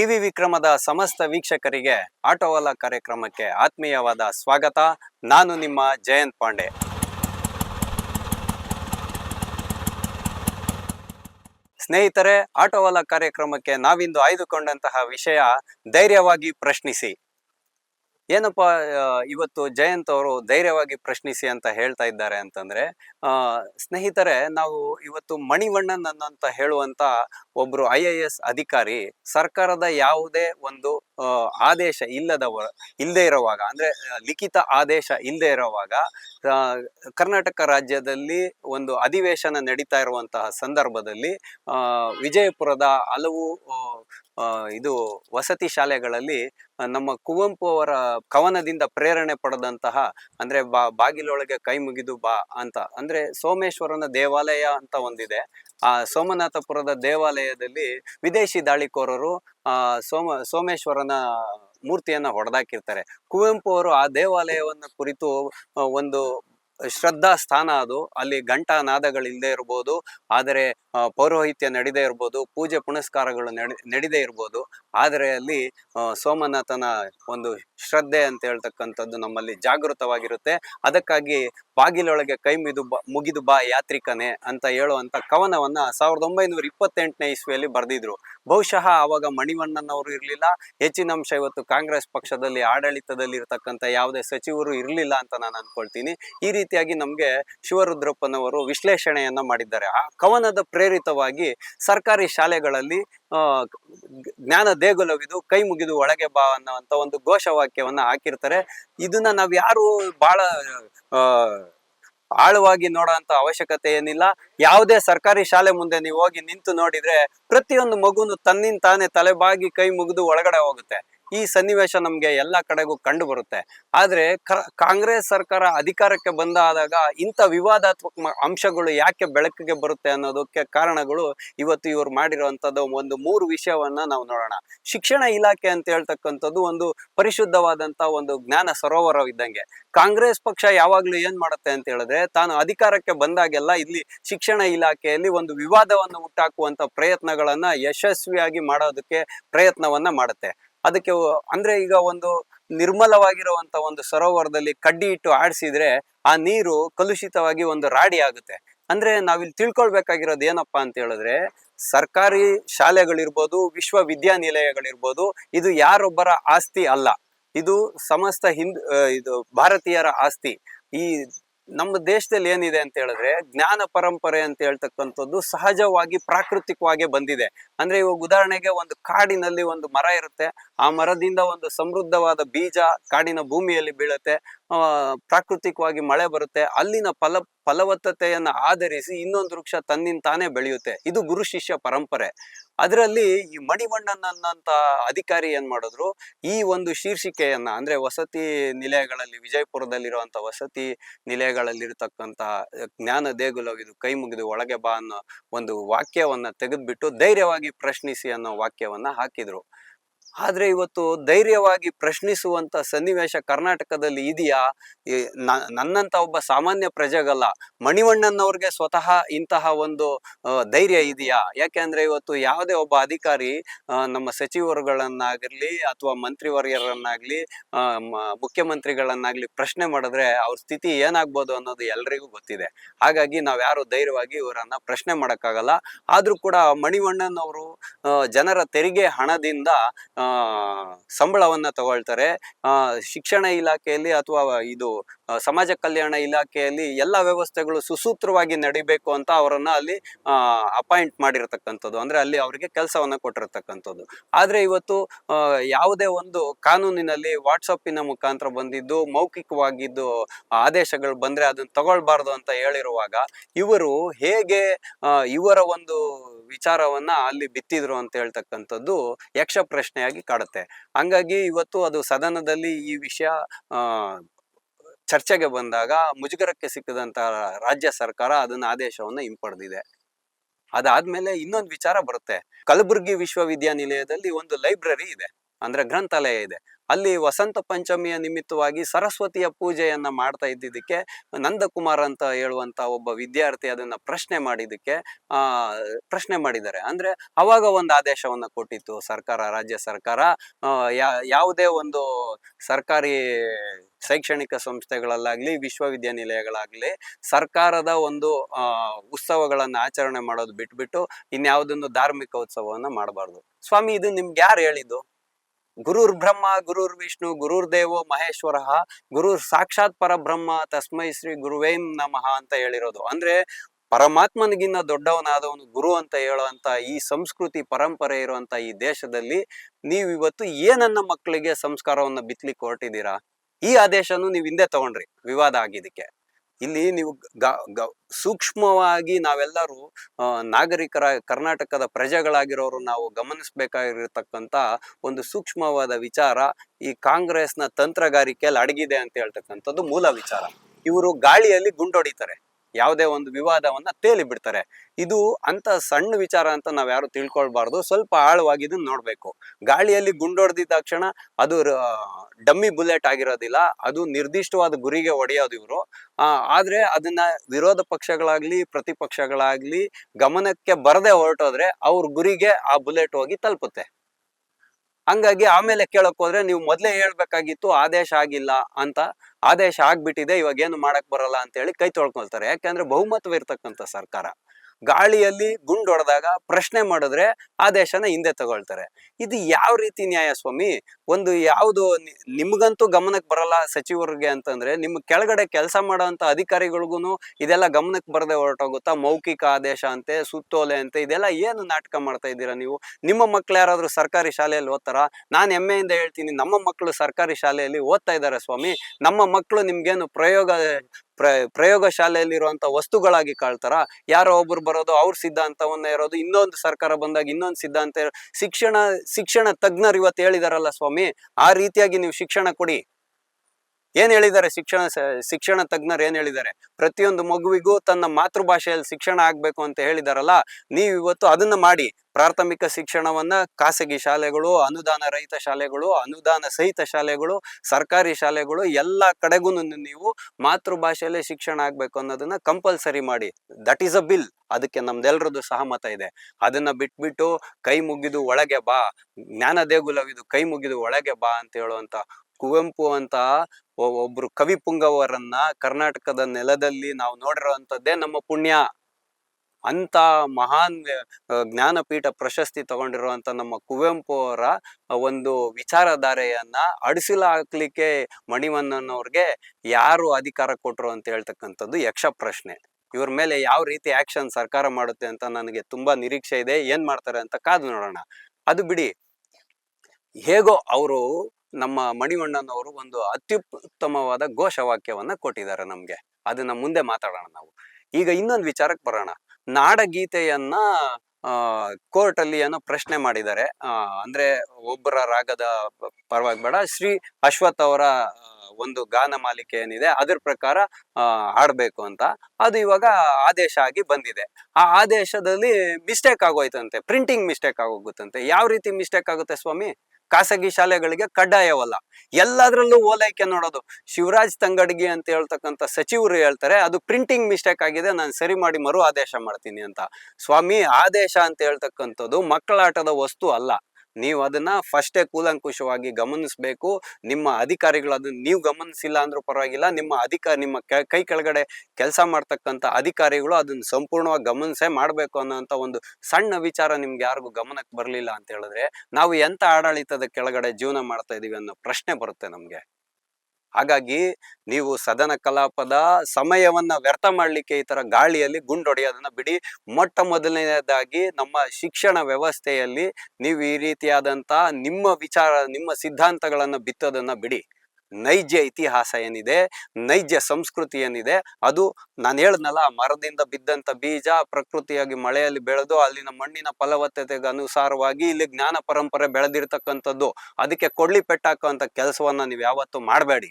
TV ವಿಕ್ರಮದ ಸಮಸ್ತ ವೀಕ್ಷಕರಿಗೆ ಆಟೋವಾಲ ಕಾರ್ಯಕ್ರಮಕ್ಕೆ ಆತ್ಮೀಯವಾದ ಸ್ವಾಗತ. ನಾನು ನಿಮ್ಮ ಜಯಂತ್ ಪಾಂಡೆ. ಸ್ನೇಹಿತರೆ ಆಟೋವಾಲ ಕಾರ್ಯಕ್ರಮಕ್ಕೆ ನಾವಿಂದು ಆಯ್ದುಕೊಂಡಂತಹ ವಿಷಯ ಧೈರ್ಯವಾಗಿ ಪ್ರಶ್ನಿಸಿ. ಏನಪ್ಪ ಇವತ್ತು ಜಯಂತ್ ಅವರು ಧೈರ್ಯವಾಗಿ ಪ್ರಶ್ನಿಸಿ ಅಂತ ಹೇಳ್ತಾ ಇದ್ದಾರೆ ಅಂತಂದ್ರೆ, ಆ, ಸ್ನೇಹಿತರೆ, ನಾವು ಇವತ್ತು ಮಣಿವಣ್ಣನ್ ಅನ್ನಂತ ಹೇಳುವಂತ ಒಬ್ರು ಐ ಎ ಎಸ್ ಅಧಿಕಾರಿ ಸರ್ಕಾರದ ಯಾವುದೇ ಒಂದು ಆದೇಶ ಇಲ್ಲದವ ಇಲ್ಲದೆ ಇರುವಾಗ, ಅಂದ್ರೆ ಲಿಖಿತ ಆದೇಶ ಇಲ್ಲದೆ ಇರುವಾಗ ಕರ್ನಾಟಕ ರಾಜ್ಯದಲ್ಲಿ ಒಂದು ಅಧಿವೇಶನ ನಡೀತಾ ಇರುವಂತಹ ಸಂದರ್ಭದಲ್ಲಿ ವಿಜಯಪುರದ ಹಲವು ಇದು ವಸತಿ ಶಾಲೆಗಳಲ್ಲಿ ನಮ್ಮ ಕುವೆಂಪು ಅವರ ಕವನದಿಂದ ಪ್ರೇರಣೆ ಪಡೆದಂತಹ, ಅಂದ್ರೆ ಬಾ, ಬಾಗಿಲೊಳಗೆ ಕೈ ಮುಗಿದು ಬಾ ಅಂತ, ಅಂದ್ರೆ ಸೋಮೇಶ್ವರನ ದೇವಾಲಯ ಅಂತ ಒಂದಿದೆ. ಆ, ಸೋಮನಾಥಪುರದ ದೇವಾಲಯದಲ್ಲಿ ವಿದೇಶಿ ದಾಳಿಕೋರರು, ಆ, ಸೋಮ, ಸೋಮೇಶ್ವರನ ಮೂರ್ತಿಯನ್ನ ಹೊಡೆದಾಕಿರ್ತಾರೆ. ಕುವೆಂಪು ಅವರು ಆ ದೇವಾಲಯವನ್ನ ಕುರಿತು ಒಂದು ಶ್ರದ್ಧಾ ಸ್ಥಾನ ಅದು. ಅಲ್ಲಿ ಘಂಟಾ ನಾದಗಳಿಲ್ಲದೆ ಇರ್ಬೋದು, ಆದರೆ ಪೌರೋಹಿತ್ಯ ನಡೀದೇ ಇರ್ಬೋದು, ಪೂಜೆ ಪುನಸ್ಕಾರಗಳು ನಡೆ ಇರಬಹುದು ಇರ್ಬೋದು. ಆದರೆ ಅಲ್ಲಿ ಸೋಮನಾಥನ ಒಂದು ಶ್ರದ್ಧೆ ಅಂತ ಹೇಳ್ತಕ್ಕಂಥದ್ದು ನಮ್ಮಲ್ಲಿ ಜಾಗೃತವಾಗಿರುತ್ತೆ. ಅದಕ್ಕಾಗಿ ಬಾಗಿಲೊಳಗೆ ಕೈ ಮಿದು ಬಾ, ಮುಗಿದು ಬಾ ಯಾತ್ರಿಕನೇ ಅಂತ ಹೇಳುವಂತ ಕವನವನ್ನ ಸಾವಿರದ ಒಂಬೈನೂರ ಇಪ್ಪತ್ತೆಂಟನೇ ಇಸ್ವಿಯಲ್ಲಿ ಬರೆದಿದ್ರು. ಬಹುಶಃ ಆವಾಗ ಮಣಿವಣ್ಣನವರು ಇರಲಿಲ್ಲ. ಹೆಚ್ಚಿನ ಅಂಶ ಇವತ್ತು ಕಾಂಗ್ರೆಸ್ ಪಕ್ಷದಲ್ಲಿ ಆಡಳಿತದಲ್ಲಿ ಇರತಕ್ಕಂಥ ಯಾವುದೇ ಸಚಿವರು ಇರಲಿಲ್ಲ ಅಂತ ನಾನು ಅನ್ಕೊಳ್ತೀನಿ. ಈ ರೀತಿಯಾಗಿ ನಮಗೆ ಶಿವರುದ್ರಪ್ಪನವರು ವಿಶ್ಲೇಷಣೆಯನ್ನ ಮಾಡಿದ್ದಾರೆ. ಆ ಕವನದ ಪ್ರೇರಿತವಾಗಿ ಸರ್ಕಾರಿ ಶಾಲೆಗಳಲ್ಲಿ ಜ್ಞಾನ ದೇಗುಲವಿದು, ಕೈ ಮುಗಿದು ಒಳಗೆ ಬಾ ಅನ್ನುವಂತ ಒಂದು ಘೋಷವಾಕ್ಯವನ್ನ ಹಾಕಿರ್ತಾರೆ. ಇದನ್ನ ನಾವ್ ಯಾರು ಬಹಳ ಆಳವಾಗಿ ನೋಡುವಂತ ಅವಶ್ಯಕತೆ ಏನಿಲ್ಲ. ಯಾವುದೇ ಸರ್ಕಾರಿ ಶಾಲೆ ಮುಂದೆ ನೀವು ಹೋಗಿ ನಿಂತು ನೋಡಿದ್ರೆ ಪ್ರತಿಯೊಂದು ಮಗುನು ತನ್ನಿಂದ ತಾನೇ ತಲೆಬಾಗಿ ಕೈ ಮುಗಿದು ಒಳಗಡೆ ಹೋಗುತ್ತೆ. ಈ ಸನ್ನಿವೇಶ ನಮಗೆ ಎಲ್ಲ ಕಡೆಗೂ ಕಂಡು ಬರುತ್ತೆ. ಆದರೆ ಕಾಂಗ್ರೆಸ್ ಸರ್ಕಾರ ಅಧಿಕಾರಕ್ಕೆ ಬಂದಾದಾಗ ಇಂಥ ವಿವಾದಾತ್ಮಕ ಅಂಶಗಳು ಯಾಕೆ ಬೆಳಕಿಗೆ ಬರುತ್ತೆ ಅನ್ನೋದಕ್ಕೆ ಕಾರಣಗಳು ಇವತ್ತು ಇವರು ಮಾಡಿರುವಂಥದ್ದು ಒಂದು ಮೂರು ವಿಷಯವನ್ನ ನಾವು ನೋಡೋಣ. ಶಿಕ್ಷಣ ಇಲಾಖೆ ಅಂತ ಹೇಳ್ತಕ್ಕಂಥದ್ದು ಒಂದು ಪರಿಶುದ್ಧವಾದಂತ ಒಂದು ಜ್ಞಾನ ಸರೋವರ ಇದ್ದಂಗೆ. ಕಾಂಗ್ರೆಸ್ ಪಕ್ಷ ಯಾವಾಗ್ಲೂ ಏನ್ ಮಾಡುತ್ತೆ ಅಂತ ಹೇಳಿದ್ರೆ ತಾನು ಅಧಿಕಾರಕ್ಕೆ ಬಂದಾಗೆಲ್ಲ ಇಲ್ಲಿ ಶಿಕ್ಷಣ ಇಲಾಖೆಯಲ್ಲಿ ಒಂದು ವಿವಾದವನ್ನು ಹುಟ್ಟಾಕುವಂತ ಪ್ರಯತ್ನಗಳನ್ನ ಯಶಸ್ವಿಯಾಗಿ ಮಾಡೋದಕ್ಕೆ ಪ್ರಯತ್ನವನ್ನ ಮಾಡುತ್ತೆ. ಅದಕ್ಕೆ ಅಂದ್ರೆ ಈಗ ಒಂದು ನಿರ್ಮಲವಾಗಿರುವಂತ ಒಂದು ಸರೋವರದಲ್ಲಿ ಕಡ್ಡಿ ಇಟ್ಟು ಆಡಿಸಿದ್ರೆ ಆ ನೀರು ಕಲುಷಿತವಾಗಿ ಒಂದು ರಾಡಿ ಆಗುತ್ತೆ. ಅಂದ್ರೆ ನಾವಿಲ್ಲಿ ತಿಳ್ಕೊಳ್ಬೇಕಾಗಿರೋದು ಏನಪ್ಪಾ ಅಂತ ಹೇಳಿದ್ರೆ, ಸರ್ಕಾರಿ ಶಾಲೆಗಳಿರ್ಬೋದು, ವಿಶ್ವವಿದ್ಯಾನಿಲಯಗಳಿರ್ಬೋದು, ಇದು ಯಾರೊಬ್ಬರ ಆಸ್ತಿ ಅಲ್ಲ. ಇದು ಸಮಸ್ತ ಹಿಂದ್ ಇದು ಭಾರತೀಯರ ಆಸ್ತಿ. ಈ ನಮ್ಮ ದೇಶದಲ್ಲಿ ಏನಿದೆ ಅಂತ ಹೇಳಿದ್ರೆ ಜ್ಞಾನ ಪರಂಪರೆ ಅಂತ ಹೇಳ್ತಕ್ಕಂಥದ್ದು ಸಹಜವಾಗಿ ಪ್ರಾಕೃತಿಕವಾಗಿ ಬಂದಿದೆ. ಅಂದ್ರೆ ಇವಾಗ ಉದಾಹರಣೆಗೆ ಒಂದು ಕಾಡಿನಲ್ಲಿ ಒಂದು ಮರ ಇರುತ್ತೆ. ಆ ಮರದಿಂದ ಒಂದು ಸಮೃದ್ಧವಾದ ಬೀಜ ಕಾಡಿನ ಭೂಮಿಯಲ್ಲಿ ಬೀಳುತ್ತೆ. ಪ್ರಾಕೃತಿಕವಾಗಿ ಮಳೆ ಬರುತ್ತೆ, ಅಲ್ಲಿನ ಫಲ, ಫಲವತ್ತತೆಯನ್ನ ಆಧರಿಸಿ ಇನ್ನೊಂದು ವೃಕ್ಷ ತನ್ನಿಂದ ತಾನೇ ಬೆಳೆಯುತ್ತೆ. ಇದು ಗುರು ಶಿಷ್ಯ ಪರಂಪರೆ. ಅದರಲ್ಲಿ ಈ ಮಣಿವಣ್ಣನನ್ನಂತ ಅಧಿಕಾರಿ ಏನ್ ಮಾಡಿದ್ರು, ಈ ಒಂದು ಶೀರ್ಷಿಕೆಯನ್ನ, ಅಂದ್ರೆ ವಸತಿ ನಿಲಯಗಳಲ್ಲಿ, ವಿಜಯಪುರದಲ್ಲಿರುವಂತ ವಸತಿ ನಿಲಯಗಳಲ್ಲಿರ್ತಕ್ಕಂತ ಜ್ಞಾನ ದೇಗುಲವಿದು ಕೈ ಮುಗಿದು ಒಳಗೆ ಬಾ ಅನ್ನೋ ಒಂದು ವಾಕ್ಯವನ್ನ ತೆಗೆದ್ಬಿಟ್ಟು ಧೈರ್ಯವಾಗಿ ಪ್ರಶ್ನಿಸಿ ಅನ್ನೋ ವಾಕ್ಯವನ್ನ ಹಾಕಿದ್ರು. ಆದ್ರೆ ಇವತ್ತು ಧೈರ್ಯವಾಗಿ ಪ್ರಶ್ನಿಸುವಂತ ಸನ್ನಿವೇಶ ಕರ್ನಾಟಕದಲ್ಲಿ ಇದೆಯಾ? ನನ್ನಂತ ಒಬ್ಬ ಸಾಮಾನ್ಯ ಪ್ರಜೆಗಲ್ಲ, ಮಣಿವಣ್ಣನವ್ರಿಗೆ ಸ್ವತಃ ಇಂತಹ ಒಂದು ಧೈರ್ಯ ಇದೆಯಾ? ಯಾಕೆಂದ್ರೆ ಇವತ್ತು ಯಾವುದೇ ಒಬ್ಬ ಅಧಿಕಾರಿ ನಮ್ಮ ಸಚಿವರುಗಳನ್ನಾಗಿರ್ಲಿ ಅಥವಾ ಮಂತ್ರಿವರ್ಯರನ್ನಾಗ್ಲಿ ಮುಖ್ಯಮಂತ್ರಿಗಳನ್ನಾಗ್ಲಿ ಪ್ರಶ್ನೆ ಮಾಡಿದ್ರೆ ಅವ್ರ ಸ್ಥಿತಿ ಏನಾಗ್ಬೋದು ಅನ್ನೋದು ಎಲ್ರಿಗೂ ಗೊತ್ತಿದೆ. ಹಾಗಾಗಿ ನಾವ್ ಯಾರು ಧೈರ್ಯವಾಗಿ ಇವರನ್ನ ಪ್ರಶ್ನೆ ಮಾಡಕ್ಕಾಗಲ್ಲ. ಆದ್ರೂ ಕೂಡ ಮಣಿವಣ್ಣನ್ ಅವರು ಜನರ ತೆರಿಗೆ ಹಣದಿಂದ ಸಂಬಳವನ್ನ ತಗೊಳ್ತಾರೆ. ಶಿಕ್ಷಣ ಇಲಾಖೆಯಲ್ಲಿ ಅಥವಾ ಇದು ಸಮಾಜ ಕಲ್ಯಾಣ ಇಲಾಖೆಯಲ್ಲಿ ಎಲ್ಲ ವ್ಯವಸ್ಥೆಗಳು ಸುಸೂತ್ರವಾಗಿ ನಡಿಬೇಕು ಅಂತ ಅವರನ್ನ ಅಲ್ಲಿ ಅಪಾಯಿಂಟ್ ಮಾಡಿರ್ತಕ್ಕಂಥದ್ದು. ಅಂದ್ರೆ ಅಲ್ಲಿ ಅವರಿಗೆ ಕೆಲಸವನ್ನ ಕೊಟ್ಟಿರತಕ್ಕಂಥದ್ದು. ಆದ್ರೆ ಇವತ್ತು ಯಾವುದೇ ಒಂದು ಕಾನೂನಿನಲ್ಲಿ ವಾಟ್ಸಪ್ಪಿನ ಮುಖಾಂತರ ಬಂದಿದ್ದು, ಮೌಖಿಕವಾಗಿದ್ದು ಆದೇಶಗಳು ಬಂದ್ರೆ ಅದನ್ನ ತಗೊಳ್ಬಾರ್ದು ಅಂತ ಹೇಳಿರುವಾಗ ಇವರು ಹೇಗೆ ಇವರ ಒಂದು ವಿಚಾರವನ್ನ ಅಲ್ಲಿ ಬಿತ್ತಿದ್ರು ಅಂತ ಹೇಳ್ತಕ್ಕಂಥದ್ದು ಯಕ್ಷ ಪ್ರಶ್ನೆಯಾಗಿ ಕಾಡುತ್ತೆ. ಹಂಗಾಗಿ ಇವತ್ತು ಅದು ಸದನದಲ್ಲಿ ಈ ವಿಷಯ ಚರ್ಚೆಗೆ ಬಂದಾಗ ಮುಜುಗರಕ್ಕೆ ಸಿಕ್ಕಿದಂತಹ ರಾಜ್ಯ ಸರ್ಕಾರ ಅದನ್ನ ಆದೇಶವನ್ನ ಹಿಂಪಡೆದಿದೆ. ಅದಾದ್ಮೇಲೆ ಇನ್ನೊಂದು ವಿಚಾರ ಬರುತ್ತೆ. ಕಲಬುರಗಿ ವಿಶ್ವವಿದ್ಯಾನಿಲಯದಲ್ಲಿ ಒಂದು ಲೈಬ್ರರಿ ಇದೆ. ಅಂದ್ರೆ ಗ್ರಂಥಾಲಯ ಇದೆ. ಅಲ್ಲಿ ವಸಂತ ಪಂಚಮಿಯ ನಿಮಿತ್ತವಾಗಿ ಸರಸ್ವತಿಯ ಪೂಜೆಯನ್ನ ಮಾಡ್ತಾ ಇದ್ದಿದ್ದಕ್ಕೆ, ನಂದಕುಮಾರ್ ಅಂತ ಹೇಳುವಂತ ಒಬ್ಬ ವಿದ್ಯಾರ್ಥಿ ಅದನ್ನ ಪ್ರಶ್ನೆ ಮಾಡಿದ್ದಕ್ಕೆ, ಆ, ಪ್ರಶ್ನೆ ಮಾಡಿದ್ದಾರೆ. ಅಂದ್ರೆ ಅವಾಗ ಒಂದು ಆದೇಶವನ್ನ ಕೊಟ್ಟಿತ್ತು ಸರ್ಕಾರ, ರಾಜ್ಯ ಸರ್ಕಾರ ಯಾವುದೇ ಒಂದು ಸರ್ಕಾರಿ ಶೈಕ್ಷಣಿಕ ಸಂಸ್ಥೆಗಳಲ್ಲಾಗ್ಲಿ, ವಿಶ್ವವಿದ್ಯಾನಿಲಯಗಳಾಗ್ಲಿ, ಸರ್ಕಾರದ ಒಂದು ಉತ್ಸವಗಳನ್ನ ಆಚರಣೆ ಮಾಡೋದು ಬಿಟ್ಬಿಟ್ಟು ಇನ್ಯಾವುದೊಂದು ಧಾರ್ಮಿಕ ಉತ್ಸವವನ್ನ ಮಾಡಬಾರ್ದು. ಸ್ವಾಮಿ, ಇದು ನಿಮ್ಗೆ ಯಾರು ಹೇಳಿದ್ದು? ಗುರುರ್ ಬ್ರಹ್ಮ, ಗುರುರ್ ವಿಷ್ಣು, ಗುರುರ್ ದೇವೋ ಮಹೇಶ್ವರ, ಗುರುರ್ ಸಾಕ್ಷಾತ್ ಪರಬ್ರಹ್ಮ, ತಸ್ಮೈ ಶ್ರೀ ಗುರುವೇಂ ನಮಃ ಅಂತ ಹೇಳಿರೋದು. ಅಂದ್ರೆ ಪರಮಾತ್ಮನಿಗಿನ್ನ ದೊಡ್ಡವನಾದವನು ಗುರು ಅಂತ ಹೇಳುವಂತ ಈ ಸಂಸ್ಕೃತಿ ಪರಂಪರೆ ಇರುವಂತ ಈ ದೇಶದಲ್ಲಿ ನೀವು ಇವತ್ತು ಏನನ್ನ ಮಕ್ಕಳಿಗೆ ಸಂಸ್ಕಾರವನ್ನ ಬಿತ್ಲಿಕ್ಕೆ ಹೊರಟಿದ್ದೀರಾ? ಈ ಆದೇಶನು ನೀವು ಹಿಂದೆ ತಗೊಂಡ್ರಿ, ವಿವಾದ ಆಗಿದ್ದಕ್ಕೆ. ಇಲ್ಲಿ ನೀವು ಗ- ಸೂಕ್ಷ್ಮವಾಗಿ ನಾವೆಲ್ಲರೂ ನಾಗರಿಕರ, ಕರ್ನಾಟಕದ ಪ್ರಜೆಗಳಾಗಿರೋರು ನಾವು ಗಮನಿಸಬೇಕಾಗಿರ್ತಕ್ಕಂಥ ಒಂದು ಸೂಕ್ಷ್ಮವಾದ ವಿಚಾರ ಈ ಕಾಂಗ್ರೆಸ್ನ ತಂತ್ರಗಾರಿಕೆಯಲ್ಲಿ ಅಡಗಿದೆ ಅಂತ ಹೇಳ್ತಕ್ಕಂಥದ್ದು ಮೂಲ ವಿಚಾರ. ಇವರು ಗಾಳಿಯಲ್ಲಿ ಗುಂಡೊಡಿತಾರೆ. ಯಾವುದೇ ಒಂದು ವಿವಾದವನ್ನ ತೇಲಿ ಬಿಡ್ತಾರೆ. ಇದು ಅಂತ ಸಣ್ಣ ವಿಚಾರ ಅಂತ ನಾವ್ ಯಾರು ತಿಳ್ಕೊಳ್ಬಾರ್ದು. ಸ್ವಲ್ಪ ಆಳವಾಗಿ ಇದನ್ನ ನೋಡ್ಬೇಕು. ಗಾಳಿಯಲ್ಲಿ ಗುಂಡೊಡೆದಿದ್ದ ತಕ್ಷಣ ಅದು ಡಮ್ಮಿ ಬುಲೆಟ್ ಆಗಿರೋದಿಲ್ಲ. ಅದು ನಿರ್ದಿಷ್ಟವಾದ ಗುರಿಗೆ ಒಡೆಯೋದು ಇವರು. ಆದ್ರೆ ಅದನ್ನ ವಿರೋಧ ಪಕ್ಷಗಳಾಗ್ಲಿ, ಪ್ರತಿಪಕ್ಷಗಳಾಗ್ಲಿ ಗಮನಕ್ಕೆ ಬರದೆ ಹೊರಟೋದ್ರೆ ಅವ್ರ ಗುರಿಗೆ ಆ ಬುಲೆಟ್ ಹೋಗಿ ತಲುಪುತ್ತೆ. ಹಂಗಾಗಿ ಆಮೇಲೆ ಕೇಳಕ್ ಹೋದ್ರೆ ನೀವು ಮೊದ್ಲೇ ಹೇಳ್ಬೇಕಾಗಿತ್ತು, ಆದೇಶ ಆಗಿಲ್ಲ ಅಂತ. ಆದೇಶ ಆಗ್ಬಿಟ್ಟಿದೆ ಇವಾಗ ಏನು ಮಾಡಕ್ ಬರಲ್ಲ ಅಂತ ಹೇಳಿ ಕೈ ತೊಳ್ಕೊಳ್ತಾರೆ. ಯಾಕಂದ್ರೆ ಬಹುಮತವಿರ್ತಕ್ಕಂಥ ಸರ್ಕಾರ. ಗಾಳಿಯಲ್ಲಿ ಗುಂಡು ಹೊಡೆದಾಗ ಪ್ರಶ್ನೆ ಮಾಡಿದ್ರೆ ಆದೇಶನ ಹಿಂದೆ ತಗೊಳ್ತಾರೆ. ಇದು ಯಾವ ರೀತಿ ನ್ಯಾಯ ಸ್ವಾಮಿ? ಒಂದು ಯಾವುದು ನಿಮ್ಗಂತೂ ಗಮನಕ್ಕೆ ಬರಲ್ಲ ಸಚಿವರಿಗೆ ಅಂತಂದ್ರೆ ನಿಮ್ ಕೆಳಗಡೆ ಕೆಲಸ ಮಾಡುವಂತ ಅಧಿಕಾರಿಗಳಿಗೂ ಇದೆಲ್ಲ ಗಮನಕ್ಕೆ ಬರದೆ ಹೊರಟೋಗುತ್ತಾ ಮೌಖಿಕ ಆದೇಶ ಅಂತೆ, ಸುತ್ತೋಲೆ ಅಂತೆ, ಇದೆಲ್ಲ ಏನು ನಾಟಕ ಮಾಡ್ತಾ ಇದ್ದೀರಾ ನೀವು? ನಿಮ್ಮ ಮಕ್ಳು ಯಾರಾದ್ರೂ ಸರ್ಕಾರಿ ಶಾಲೆಯಲ್ಲಿ ಓದ್ತಾರ? ನಾನು ಹೆಮ್ಮೆಯಿಂದ ಹೇಳ್ತೀನಿ, ನಮ್ಮ ಮಕ್ಕಳು ಸರ್ಕಾರಿ ಶಾಲೆಯಲ್ಲಿ ಓದ್ತಾ ಇದ್ದಾರೆ ಸ್ವಾಮಿ. ನಮ್ಮ ಮಕ್ಕಳು ನಿಮ್ಗೇನು ಪ್ರಯೋಗ ಪ್ರ ಪ್ರಯೋಗ ಶಾಲೆಯಲ್ಲಿರುವಂಥ ವಸ್ತುಗಳಾಗಿ ಕಾಳ್ತಾರ ಯಾರೋ ಒಬ್ರು ಬರೋದು, ಅವ್ರ ಸಿದ್ಧಾಂತವನ್ನ ಇರೋದು ಇನ್ನೊಂದು ಸರ್ಕಾರ ಬಂದಾಗ ಇನ್ನೊಂದು ಸಿದ್ಧಾಂತ ಶಿಕ್ಷಣ ಶಿಕ್ಷಣ ತಜ್ಞರು ಇವತ್ತು ಹೇಳಿದಾರಲ್ಲ ಸ್ವಾಮಿ, ಆ ರೀತಿಯಾಗಿ ನೀವು ಶಿಕ್ಷಣ ಕೊಡಿ. ಏನ್ ಹೇಳಿದ್ದಾರೆ ಶಿಕ್ಷಣ ಶಿಕ್ಷಣ ತಜ್ಞರು ಏನ್ ಹೇಳಿದ್ದಾರೆ? ಪ್ರತಿಯೊಂದು ಮಗುವಿಗೂ ತನ್ನ ಮಾತೃಭಾಷೆಯಲ್ಲಿ ಶಿಕ್ಷಣ ಆಗ್ಬೇಕು ಅಂತ ಹೇಳಿದಾರಲ್ಲ, ನೀವು ಇವತ್ತು ಅದನ್ನ ಮಾಡಿ. ಪ್ರಾಥಮಿಕ ಶಿಕ್ಷಣವನ್ನ ಖಾಸಗಿ ಶಾಲೆಗಳು, ಅನುದಾನ ರಹಿತ ಶಾಲೆಗಳು, ಅನುದಾನ ಸಹಿತ ಶಾಲೆಗಳು, ಸರ್ಕಾರಿ ಶಾಲೆಗಳು, ಎಲ್ಲ ಕಡೆಗೂ ನೀವು ಮಾತೃಭಾಷೆಯಲ್ಲೇ ಶಿಕ್ಷಣ ಆಗ್ಬೇಕು ಅನ್ನೋದನ್ನ ಕಂಪಲ್ಸರಿ ಮಾಡಿ. That is a bill. ಅದಕ್ಕೆ ನಮ್ದೆಲ್ಲರದ್ದು ಸಹಮತ ಇದೆ. ಅದನ್ನ ಬಿಟ್ಬಿಟ್ಟು ಕೈ ಮುಗಿದು ಒಳಗೆ ಬಾ. ಜ್ಞಾನ ದೇಗುಲವಿದು ಕೈ ಮುಗಿದು ಒಳಗೆ ಬಾ ಅಂತ ಹೇಳುವಂತ ಕುವೆಂಪು ಅಂತ ಒಬ್ರು ಕವಿ ಪುಂಗವರನ್ನ ಕರ್ನಾಟಕದ ನೆಲದಲ್ಲಿ ನಾವು ನೋಡಿರುವಂತದ್ದೇ ನಮ್ಮ ಪುಣ್ಯ. ಅಂತ ಮಹಾನ್ ಜ್ಞಾನಪೀಠ ಪ್ರಶಸ್ತಿ ತಗೊಂಡಿರುವಂತ ನಮ್ಮ ಕುವೆಂಪು ಅವರ ಒಂದು ವಿಚಾರಧಾರೆಯನ್ನ ಅಡಿಸಿಲ ಹಾಕ್ಲಿಕ್ಕೆ ಮಣಿವಣ್ಣನವ್ರಿಗೆ ಯಾರು ಅಧಿಕಾರ ಕೊಟ್ರು ಅಂತ ಹೇಳ್ತಕ್ಕಂಥದ್ದು ಯಕ್ಷ ಪ್ರಶ್ನೆ ಇವ್ರ ಮೇಲೆ ಯಾವ ರೀತಿ ಆಕ್ಷನ್ ಸರ್ಕಾರ ಮಾಡುತ್ತೆ ಅಂತ ನನಗೆ ತುಂಬಾ ನಿರೀಕ್ಷೆ ಇದೆ. ಏನ್ ಮಾಡ್ತಾರೆ ಅಂತ ಕಾದು ನೋಡೋಣ. ಅದು ಬಿಡಿ. ಹೇಗೋ ಅವರು ನಮ್ಮ ಮಣಿವಣ್ಣನವರು ಒಂದು ಅತ್ಯುತ್ತಮವಾದ ಘೋಷವಾಕ್ಯವನ್ನ ಕೊಟ್ಟಿದ್ದಾರೆ ನಮ್ಗೆ. ಅದನ್ನ ಮುಂದೆ ಮಾತಾಡೋಣ ನಾವು. ಈಗ ಇನ್ನೊಂದು ವಿಚಾರಕ್ಕೆ ಬರೋಣ. ನಾಡಗೀತೆಯನ್ನ, ಆ ಕೋರ್ಟ್ ಅಲ್ಲಿ ಏನೋ ಪ್ರಶ್ನೆ ಮಾಡಿದ್ದಾರೆ. ಆ, ಅಂದ್ರೆ ಒಬ್ಬರ ರಾಗದ ಪರವಾಗಿ ಬೇಡ, ಶ್ರೀ ಅಶ್ವಥ್ ಅವರ ಒಂದು ಗಾನ ಮಾಲಿಕೆ ಏನಿದೆ, ಅದ್ರ ಪ್ರಕಾರ ಆಡ್ಬೇಕು ಅಂತ. ಅದು ಇವಾಗ ಆದೇಶ ಆಗಿ ಬಂದಿದೆ. ಆ ಆದೇಶದಲ್ಲಿ ಮಿಸ್ಟೇಕ್ ಆಗೋಯ್ತಂತೆ, ಪ್ರಿಂಟಿಂಗ್ ಮಿಸ್ಟೇಕ್ ಆಗೋಗುತ್ತಂತೆ ಯಾವ ರೀತಿ ಮಿಸ್ಟೇಕ್ ಆಗುತ್ತೆ ಸ್ವಾಮಿ? ಖಾಸಗಿ ಶಾಲೆಗಳಿಗೆ ಕಡ್ಡಾಯವಲ್ಲ. ಎಲ್ಲದರಲ್ಲೂ ಓಲೈಕೆ ನೋಡೋದು. ಶಿವರಾಜ್ ತಂಗಡಗಿ ಅಂತ ಹೇಳ್ತಕ್ಕಂಥ ಸಚಿವರು ಹೇಳ್ತಾರೆ, ಅದು ಪ್ರಿಂಟಿಂಗ್ ಮಿಸ್ಟೇಕ್ ಆಗಿದೆ, ನಾನು ಸರಿ ಮಾಡಿ ಮರು ಆದೇಶ ಮಾಡ್ತೀನಿ ಅಂತ. ಸ್ವಾಮಿ, ಆದೇಶ ಅಂತ ಹೇಳ್ತಕ್ಕಂಥದ್ದು ಮಕ್ಕಳಾಟದ ವಸ್ತು ಅಲ್ಲ. ನೀವು ಅದನ್ನ ಫಸ್ಟೇ ಕೂಲಂಕುಷವಾಗಿ ಗಮನಿಸಬೇಕು. ನಿಮ್ಮ ಅಧಿಕಾರಿಗಳು ಅದನ್ನ ನೀವು ಗಮನಿಸಿಲ್ಲ ಅಂದ್ರೂ ಪರವಾಗಿಲ್ಲ, ನಿಮ್ಮ ಅಧಿಕಾರ ನಿಮ್ಮ ಕೆ- ಕೈ ಕೆಳಗಡೆ ಕೆಲಸ ಮಾಡ್ತಕ್ಕಂಥ ಅಧಿಕಾರಿಗಳು ಅದನ್ನ ಸಂಪೂರ್ಣವಾಗಿ ಗಮನಿಸೇ ಮಾಡಬೇಕು ಅನ್ನೋಂಥ ಒಂದು ಸಣ್ಣ ವಿಚಾರ ನಿಮ್ಗೆ ಯಾರಿಗೂ ಗಮನಕ್ಕೆ ಬರಲಿಲ್ಲ ಅಂತ ಹೇಳಿದ್ರೆ, ನಾವು ಎಂತ ಆಡಳಿತದ ಕೆಳಗಡೆ ಜೀವನ ಮಾಡ್ತಾ ಇದೀವಿ ಅನ್ನೋ ಪ್ರಶ್ನೆ ಬರುತ್ತೆ ನಮ್ಗೆ. ಹಾಗಾಗಿ ನೀವು ಸದನ ಕಲಾಪದ ಸಮಯವನ್ನ ವ್ಯರ್ಥ ಮಾಡಲಿಕ್ಕೆ ಈ ತರ ಗಾಳಿಯಲ್ಲಿ ಗುಂಡೊಡೆಯೋದನ್ನ ಬಿಡಿ. ಮೊಟ್ಟ ಮೊದಲನೆಯದಾಗಿ ನಮ್ಮ ಶಿಕ್ಷಣ ವ್ಯವಸ್ಥೆಯಲ್ಲಿ ನೀವು ಈ ರೀತಿಯಾದಂತ ನಿಮ್ಮ ವಿಚಾರ, ನಿಮ್ಮ ಸಿದ್ಧಾಂತಗಳನ್ನು ಬಿತ್ತೋದನ್ನ ಬಿಡಿ. ನೈಜ ಇತಿಹಾಸ ಏನಿದೆ, ನೈಜ ಸಂಸ್ಕೃತಿ ಏನಿದೆ, ಅದು ನಾನು ಹೇಳದ್ನಲ್ಲ, ಮರದಿಂದ ಬಿದ್ದಂತ ಬೀಜ ಪ್ರಕೃತಿಯಾಗಿ ಮಳೆಯಲ್ಲಿ ಬೆಳೆದು ಅಲ್ಲಿನ ಮಣ್ಣಿನ ಫಲವತ್ತತೆಗೆ ಅನುಸಾರವಾಗಿ ಇಲ್ಲಿ ಜ್ಞಾನ ಪರಂಪರೆ ಬೆಳೆದಿರ್ತಕ್ಕಂಥದ್ದು. ಅದಕ್ಕೆ ಕೊಡ್ಲಿ ಪೆಟ್ಟಾಕುವಂತ ಕೆಲಸವನ್ನ ನೀವು ಯಾವತ್ತೂ ಮಾಡಬೇಡಿ.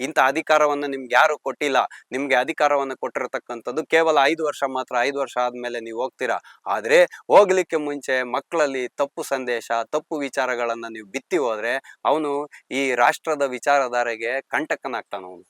ಇಂಥ ಅಧಿಕಾರವನ್ನ ನಿಮ್ಗೆ ಯಾರು ಕೊಟ್ಟಿಲ್ಲ, ನಿಮ್ಗೆ ಅಧಿಕಾರವನ್ನು ಕೊಟ್ಟಿರತಕ್ಕಂಥದ್ದು ಕೇವಲ ಐದು ವರ್ಷ ಮಾತ್ರ, ಐದು ವರ್ಷ ಆದ್ಮೇಲೆ ನೀವು ಹೋಗ್ತೀರಾ? ಆದ್ರೆ ಹೋಗ್ಲಿಕ್ಕೆ ಮುಂಚೆ ಮಕ್ಕಳಲ್ಲಿ ತಪ್ಪು ಸಂದೇಶ, ತಪ್ಪು ವಿಚಾರಗಳನ್ನ ನೀವು ಬಿತ್ತಿ ಹೋದ್ರೆ ಅವನು ಈ ರಾಷ್ಟ್ರದ ವಿಚಾರಧಾರೆಗೆ ಕಂಟಕನಾಗ್ತಾನ ಅವನು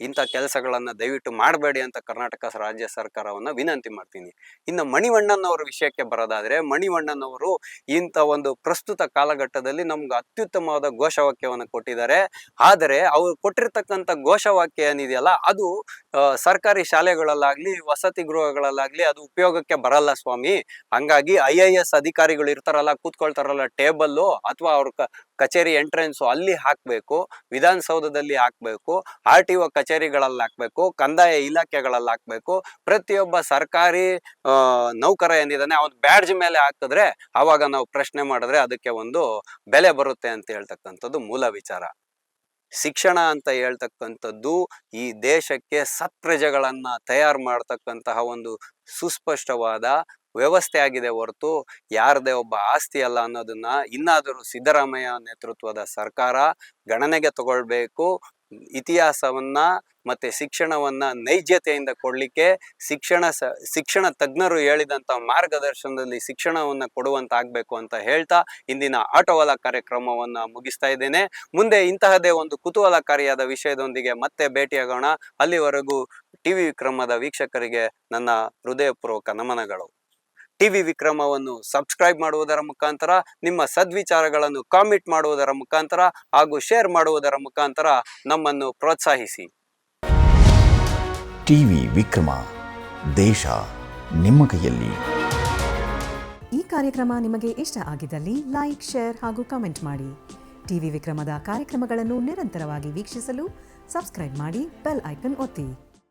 ಇಂಥ ಕೆಲಸಗಳನ್ನ ದಯವಿಟ್ಟು ಮಾಡಬೇಡಿ ಅಂತ ಕರ್ನಾಟಕ ರಾಜ್ಯ ಸರ್ಕಾರವನ್ನ ವಿನಂತಿ ಮಾಡ್ತೀನಿ. ಇನ್ನು ಮಣಿವಣ್ಣನವರ ವಿಷಯಕ್ಕೆ ಬರೋದಾದ್ರೆ, ಮಣಿವಣ್ಣನವರು ಇಂಥ ಒಂದು ಪ್ರಸ್ತುತ ಕಾಲಘಟ್ಟದಲ್ಲಿ ನಮ್ಗೆ ಅತ್ಯುತ್ತಮವಾದ ಘೋಷವಾಕ್ಯವನ್ನು ಕೊಟ್ಟಿದ್ದಾರೆ. ಆದರೆ ಅವರು ಕೊಟ್ಟಿರ್ತಕ್ಕಂಥ ಘೋಷವಾಕ್ಯ ಏನಿದೆಯಲ್ಲ, ಅದು ಸರ್ಕಾರಿ ಶಾಲೆಗಳಲ್ಲಾಗ್ಲಿ, ವಸತಿ ಗೃಹಗಳಲ್ಲಾಗ್ಲಿ ಅದು ಉಪಯೋಗಕ್ಕೆ ಬರಲ್ಲ ಸ್ವಾಮಿ. ಹಂಗಾಗಿ ಐ ಐ ಎಸ್ ಅಧಿಕಾರಿಗಳು ಇರ್ತಾರಲ್ಲ, ಕೂತ್ಕೊಳ್ತಾರಲ್ಲ ಟೇಬಲ್ಲು ಅಥವಾ ಅವ್ರ ಕಚೇರಿ ಎಂಟ್ರೆನ್ಸು ಅಲ್ಲಿ ಹಾಕಬೇಕು, ವಿಧಾನಸೌಧದಲ್ಲಿ ಹಾಕಬೇಕು, ಆರ್ ಟಿ ಒ ಕಚೇರಿಗಳಲ್ಲಿ ಹಾಕ್ಬೇಕು ಕಂದಾಯ ಇಲಾಖೆಗಳಲ್ಲಿ ಹಾಕ್ಬೇಕು ಪ್ರತಿಯೊಬ್ಬ ಸರ್ಕಾರಿ ನೌಕರ ಏನಿದ್ದಾನೆ ಅವ್ನ ಬ್ಯಾಡ್ಜ್ ಮೇಲೆ ಹಾಕಿದ್ರೆ ಆವಾಗ ನಾವು ಪ್ರಶ್ನೆ ಮಾಡಿದ್ರೆ ಅದಕ್ಕೆ ಒಂದು ಬೆಲೆ ಬರುತ್ತೆ ಅಂತ ಹೇಳ್ತಕ್ಕಂಥದ್ದು ಮೂಲ ವಿಚಾರ. ಶಿಕ್ಷಣ ಅಂತ ಹೇಳ್ತಕ್ಕಂಥದ್ದು ಈ ದೇಶಕ್ಕೆ ಸತ್ಪ್ರಜೆಗಳನ್ನ ತಯಾರು ಮಾಡ್ತಕ್ಕಂತಹ ಒಂದು ಸುಸ್ಪಷ್ಟವಾದ ವ್ಯವಸ್ಥೆ ಆಗಿದೆ ಹೊರತು ಯಾರದೇ ಒಬ್ಬ ಆಸ್ತಿ ಅಲ್ಲ ಅನ್ನೋದನ್ನ ಇನ್ನಾದರೂ ಸಿದ್ದರಾಮಯ್ಯ ನೇತೃತ್ವದ ಸರ್ಕಾರ ಗಣನೆಗೆ ತಗೊಳ್ಬೇಕು ಇತಿಹಾಸವನ್ನ ಮತ್ತೆ ಶಿಕ್ಷಣವನ್ನ ನೈಜತೆಯಿಂದ ಕೊಡಲಿಕ್ಕೆ ಶಿಕ್ಷಣ ಶಿಕ್ಷಣ ತಜ್ಞರು ಹೇಳಿದಂತ ಮಾರ್ಗದರ್ಶನದಲ್ಲಿ ಶಿಕ್ಷಣವನ್ನ ಕೊಡುವಂತ ಆಗ್ಬೇಕು ಅಂತ ಹೇಳ್ತಾ ಇಂದಿನ ಆಟೋವಾಲ ಕಾರ್ಯಕ್ರಮವನ್ನ ಮುಗಿಸ್ತಾ ಇದ್ದೇನೆ. ಮುಂದೆ ಇಂತಹದೇ ಒಂದು ಕುತೂಹಲಕಾರಿಯಾದ ವಿಷಯದೊಂದಿಗೆ ಮತ್ತೆ ಭೇಟಿಯಾಗೋಣ. ಅಲ್ಲಿವರೆಗೂ ಟಿವಿ ವಿಕ್ರಮದ ವೀಕ್ಷಕರಿಗೆ ನನ್ನ ಹೃದಯಪೂರ್ವಕ ನಮನಗಳು. ಟಿವಿ ವಿಕ್ರಮವನ್ನು ಸಬ್ಸ್ಕ್ರೈಬ್ ಮಾಡುವುದರ ಮುಖಾಂತರ ನಿಮ್ಮ ಸದ್ವಿಚಾರಗಳನ್ನು ಕಾಮೆಂಟ್ ಮಾಡುವುದರ ಮುಖಾಂತರ ಹಾಗೂ ಶೇರ್ ಮಾಡುವುದರ ಮುಖಾಂತರ ನಮ್ಮನ್ನು ಪ್ರೋತ್ಸಾಹಿಸಿ. ಟಿವಿ ವಿಕ್ರಮ ದೇಶ ನಿಮ್ಮ ಕೈಯಲ್ಲಿ. ಈ ಕಾರ್ಯಕ್ರಮ ನಿಮಗೆ ಇಷ್ಟ ಆಗಿದ್ದಲ್ಲಿ ಲೈಕ್ ಶೇರ್ ಹಾಗೂ ಕಮೆಂಟ್ ಮಾಡಿ. ಟಿವಿ ವಿಕ್ರಮದ ಕಾರ್ಯಕ್ರಮಗಳನ್ನು ನಿರಂತರವಾಗಿ ವೀಕ್ಷಿಸಲು ಸಬ್ಸ್ಕ್ರೈಬ್ ಮಾಡಿ ಬೆಲ್ ಐಕನ್ ಒತ್ತಿ.